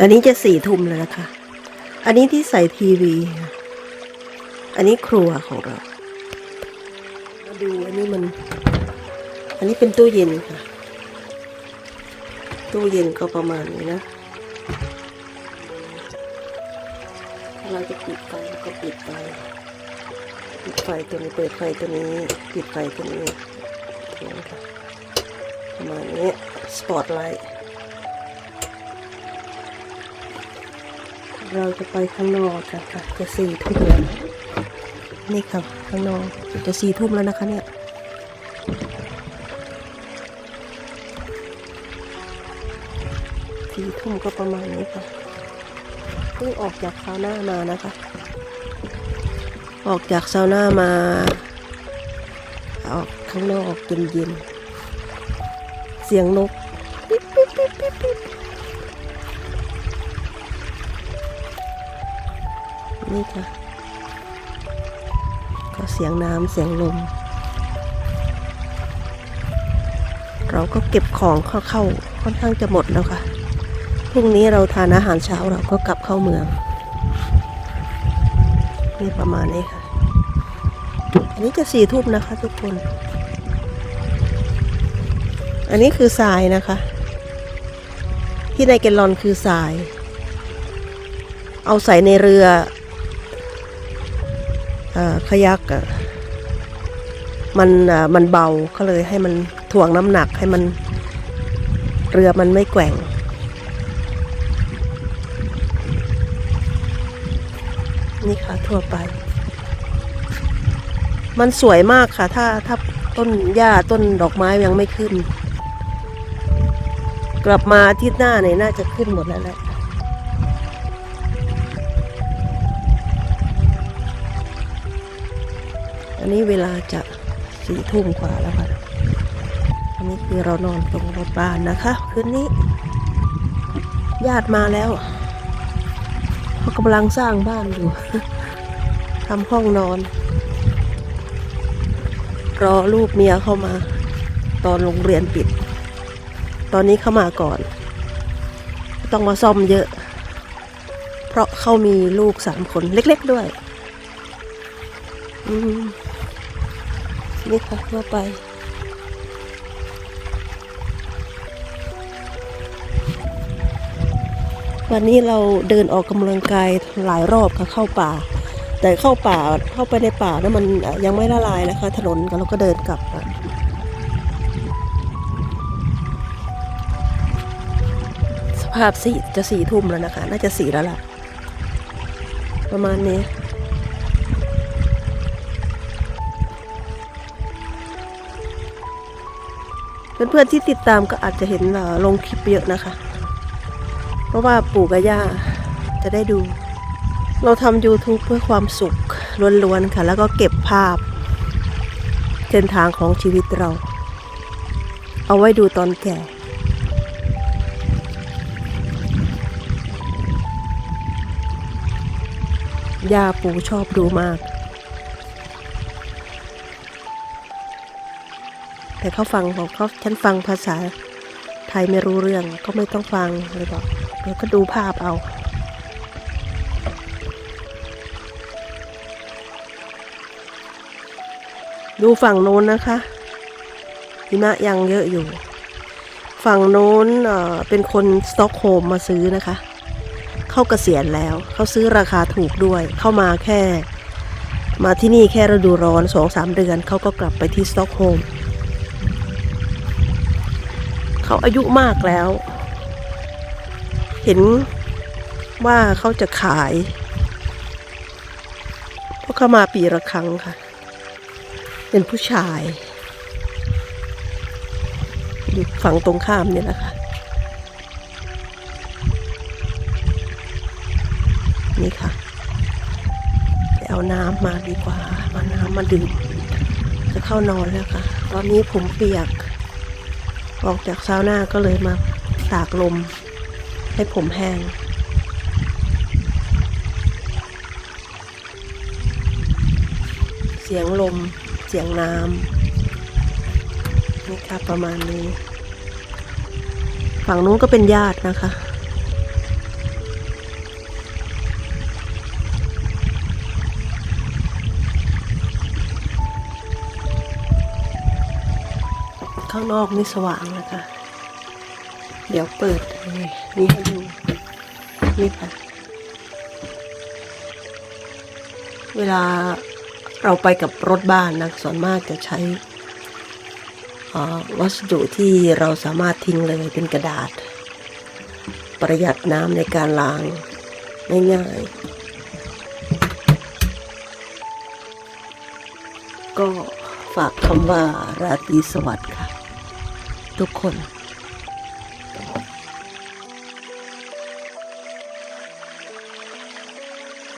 อันนี้จะสี่ทุ่มแล้วนะคะ อันนี้ที่ใส่ทีวี อันนี้ครัวของเรา มาดูอันนี้มัน อันนี้เป็นตู้เย็นค่ะ ตู้เย็นก็ประมาณนี้นะ เราจะปิดไฟก็ปิดไฟ ปิดไฟตัวนี้เปิดไฟตัวนี้ ปิดไฟตัวนี้ประมาณนี้ สปอตไลท์ เราจะไปข้างนอกกันค่ะ จะสี่ทุ่มแล้วนี่ค่ะข้างนอกจะสี่ทุ่มแล้วนะคะเนี่ยสี่ทุ่มก็ประมาณนี้ค่ะเพิ่งออกจากซาวน่ามานะคะ ออกจากซาวน่ามา ออกข้างนอกเย็นๆเสียงนกปิ๊บปิ๊บปิ๊บปิ๊บปิ๊บ นี่ค่ะ ก็เสียงน้ำเสียงลม เราก็เก็บของเข้าเข้าค่อนข้างจะหมดแล้วค่ะ พรุ่งนี้เราทานอาหารเช้าเราก็กลับเข้าเมือง นี่ประมาณนี้ค่ะ อันนี้จะสี่ทุ่มนะคะทุกคน อันนี้คือทรายนะคะ ที่ในแกลลอนคือทรายเอาใส่ในเรือ ขยักมันมันเบาก็เลยให้มันถ่วงน้ำหนักให้มันเรือมันไม่แกว่ง นี่ค่ะทั่วไป มันสวยมากค่ะ ถ้าถ้าต้นหญ้าต้นดอกไม้ยังไม่ขึ้น กลับมาอาทิตย์หน้าเนี่ยน่าจะขึ้นหมดแล้วแหละ อันนี้เวลาจะสี่ทุ่มกว่าแล้วค่ะ อันนี้คือเรานอนตรงรถบ้านนะคะ คืนนี้ ญาติมาแล้วเขากำลังสร้างบ้านอยู่ทำห้องนอน รอลูกเมียเข้ามา ตอนโรงเรียนปิด ตอนนี้เข้ามาก่อน ต้องมาซ่อมเยอะ เพราะเขามีลูกสามคนเล็กๆด้วย อืม นี่ค่ะว่าไป วันนี้เราเดินออกกำลังกายหลายรอบค่ะเข้าป่า แต่เข้าป่าเข้าไปในป่านะมันยังไม่ละลายนะคะ ถนนก็เราก็เดินกลับสภาพสี่จะสี่ทุ่มแล้วนะคะ น่าจะสี่แล้วล่ะ ประมาณนี้ เพื่อนๆที่ติดตามก็อาจจะเห็นลงคลิปเยอะนะคะ เพราะว่าปู่กับย่าจะได้ดู เราทำ YouTube เพื่อความสุขล้วนๆค่ะ แล้วก็เก็บภาพ เส้นทางของชีวิตเรา เอาไว้ดูตอนแก่ย่าปู่ชอบดูมาก แต่เขาฟังของเขาฉันฟังภาษาไทยไม่รู้เรื่องก็ไม่ต้องฟังเลยบอกเดี๋ยวก็ดูภาพเอาดูฝั่งโน้นนะคะหิมะยังเยอะอยู่ ฝั่งโน้นเป็นคนสต็อกโฮมมาซื้อนะคะ เข้าเกษียณแล้ว เขาซื้อราคาถูกด้วย เข้ามาแค่ มาที่นี่แค่ฤดูร้อนสองสามเดือน เขาก็กลับไปที่สต็อกโฮล์ม เขาอายุมากแล้ว เห็นว่าเขาจะขายเพราะเขามาปีละครั้งค่ะ เป็นผู้ชาย อยู่ฝั่งตรงข้ามนี่แหละค่ะนี่ค่ะไปเอาน้ำมาดีกว่า มาน้ำมาดื่ม จะเข้านอนแล้วค่ะ ตอนนี้ผมเปียก ออกจากซาวน่าก็เลยมาตากลม ให้ผมแห้ง เสียงลม เสียงน้ำนี่ค่ะประมาณนี้ ฝั่งนู้นก็เป็นญาตินะคะ ข้างนอกนี่สว่างนะคะ เดี๋ยวเปิดนี่นี่ให้ดูนี่ค่ะ เวลาเราไปกับรถบ้านนะส่วนมากจะใช้วัสดุที่เราสามารถทิ้งเลยเป็นกระดาษ ประหยัดน้ำในการล้างง่ายๆก็ฝากคำว่าราตรีสวัสดิ์ค่ะ ทุกคน